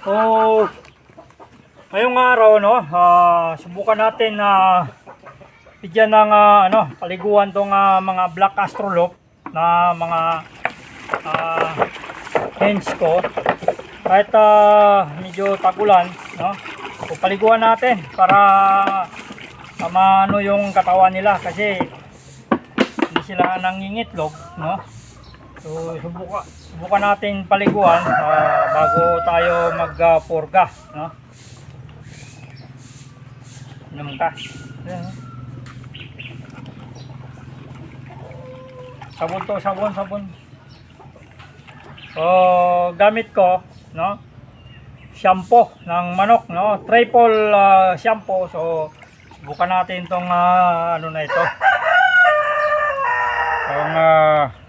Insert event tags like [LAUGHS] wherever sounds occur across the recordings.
So, ngayong araw, no, ah, subukan natin na bigyan ng ah, ano, paliguan tong ah, mga black astrolop na mga ah, hens ko. Kahit ah, medyo tagulan, no, so, paliguan natin para ah, maano yung katawan nila kasi hindi sila nangingitlog, no. So, subukan, subukan natin paliguan ah, bago tayo mag-purga, no? Inom ka. Sabon to, sabon, sabon. So, gamit ko, no? Shampoo ng manok, no? Triple ah, shampoo. So, subukan natin tong ah, ano na ito. Tong ah,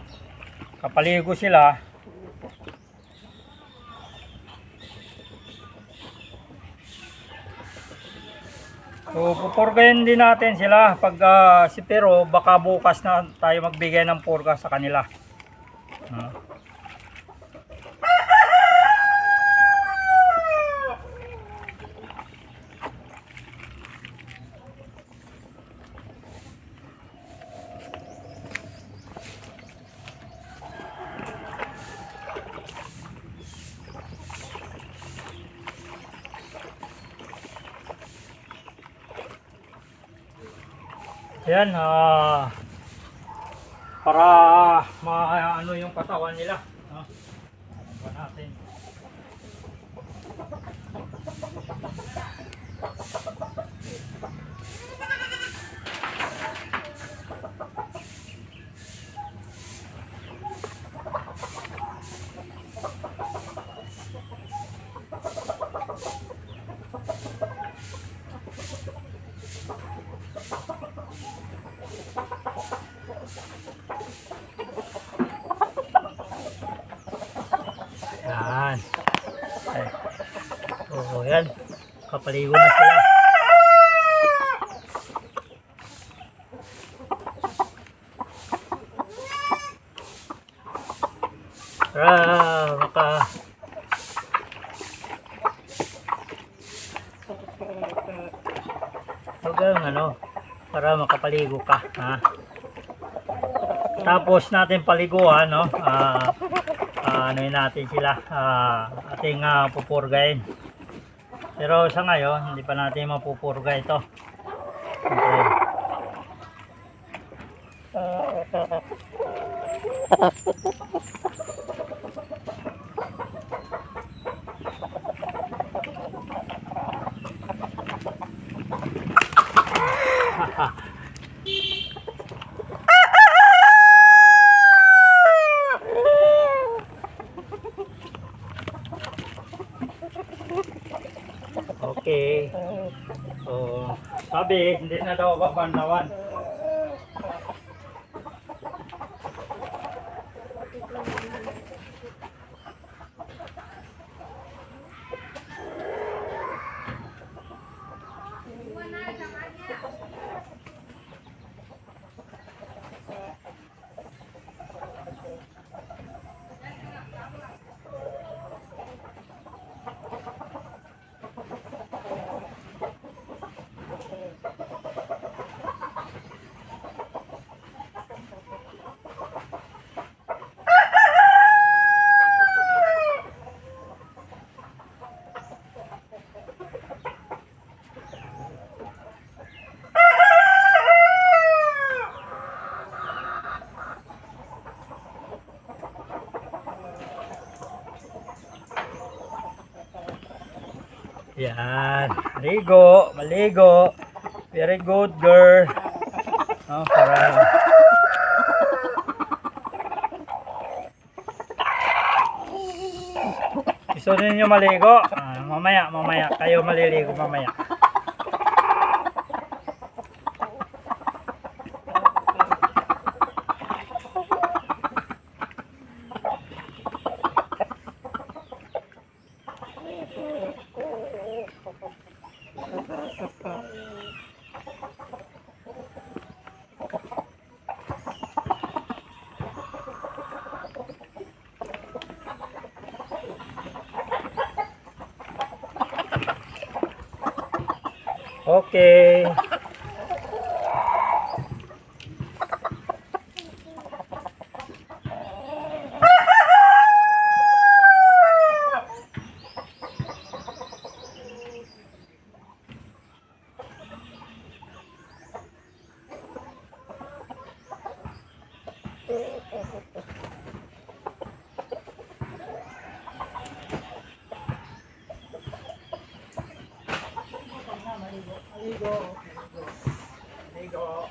kapaligo sila. So pupurgayin din natin sila. Pag ah, si pero baka bukas na tayo magbigay ng purga sa kanila Yan, ah para maano yung katawan nila. No? Ano natin. Yan. Ay. Oo, yan. Kapaligo na sila. Para maka Hanggang ano, para makapaligo ka, ha? Tapos natin paliguan, no? Ah, ah, ano yun natin sila, ah, ating ah, pupurgayin. Pero sa ngayon, hindi pa natin mapupurga ito. Okay. [LAUGHS] Okay. So, sabi, hindi na daw babanlawan. Yan. Maligo. Maligo. Very good, girl. Oh, para... Gusto ninyo maligo? Ah, mamaya, mamaya. Kayo maliligo mamaya. Okay. Maligo. Maligo.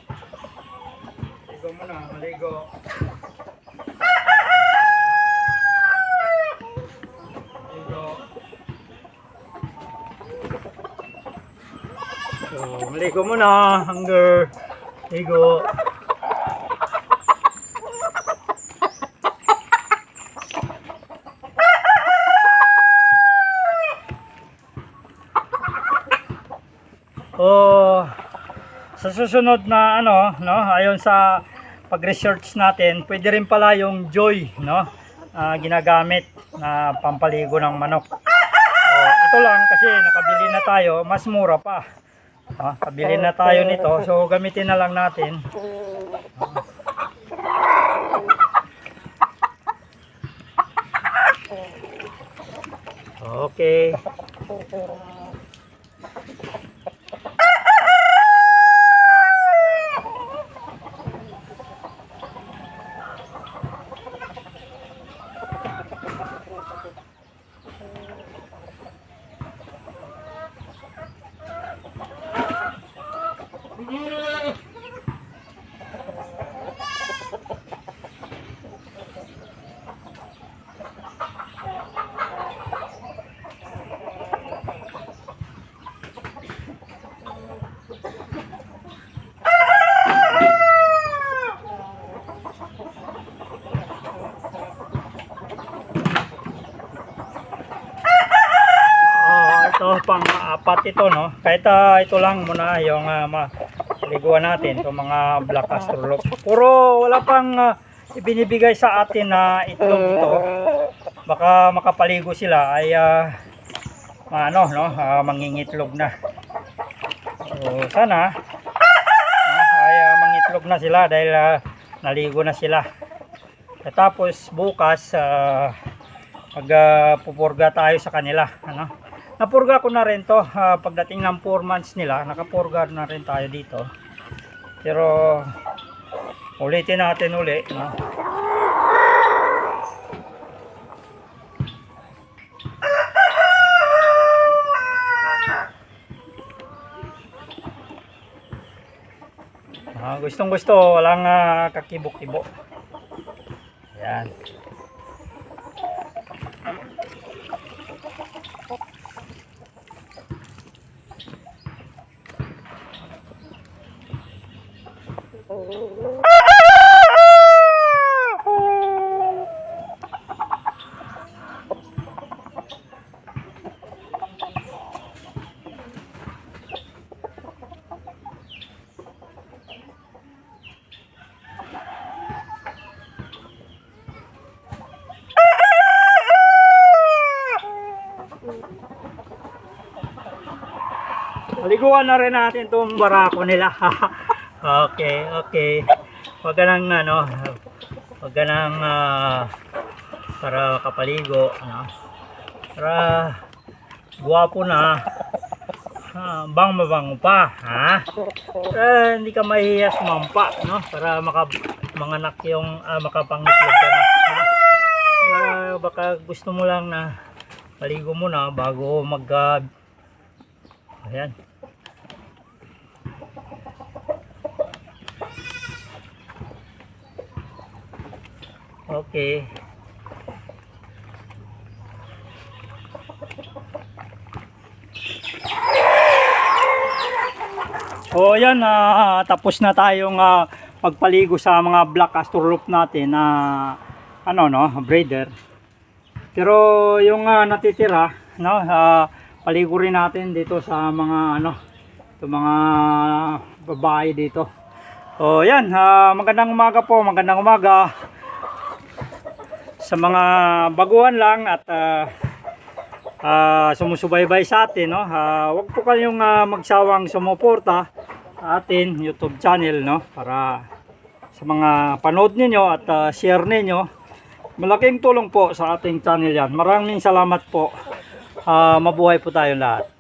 Maligo muna, maligo. Maligo. So, maligo muna, hunger. Maligo. Oh, sa susunod na ano, no, ayon sa pag-research natin, pwede rin pala yung joy, no, na ginagamit na pampaligo ng manok. Oh, ito lang kasi nakabili na tayo, mas mura pa. Ah, kabili na tayo nito, so gamitin na lang natin. Okay. Oh, ito pang apat ito no. Kahit ah, ito lang muna yung uh, maliguan natin itong mga black astrolop. Puro wala pang ah, ibinibigay sa atin na itlog ito. Baka makapaligo sila ay ah, ano no, ah, mangingitlog na. So, sana ah, ay ah, mangitlog na sila dahil ah, naligo na sila. At tapos bukas ah, pag ah, pupurga tayo sa kanila ano napurga ko na rin to ah, pagdating ng 4 months nila. Nakapurga na rin tayo dito. Pero ulitin natin uli no? Ah, gustong gusto walang ah, kakibok-kibok yan Paliguan na rin natin itong barako nila. [LAUGHS] okay, okay. Huwag ka nang ano, huwag ka nang ah, para kapaligo. Ano? Para guwapo na. Ah, bang mabango pa, ha? Para hindi ka mahihiya sumampa, no? Para maka manganak yung ah, makapangitlog ka na. Ah, baka gusto mo lang na paligo mo na bago mag ah, Ayan. Okay. So ayan, ah, tapos na tayong ah, pagpaligo sa mga black astrolop natin na ano no, breeder. Pero yung ah, natitira, no, ah, paligo rin natin dito sa mga ano, sa mga babae dito. So yan, ah, magandang umaga po, magandang umaga sa mga baguhan lang at ah, ah, sumusubaybay sa atin, no? Ah, wag po kayong ah, magsawang sumuporta atin YouTube channel, no? Para sa mga panood ninyo at ah, share ninyo. Malaking tulong po sa ating channel yan. Maraming salamat po. Ah, mabuhay po tayong lahat.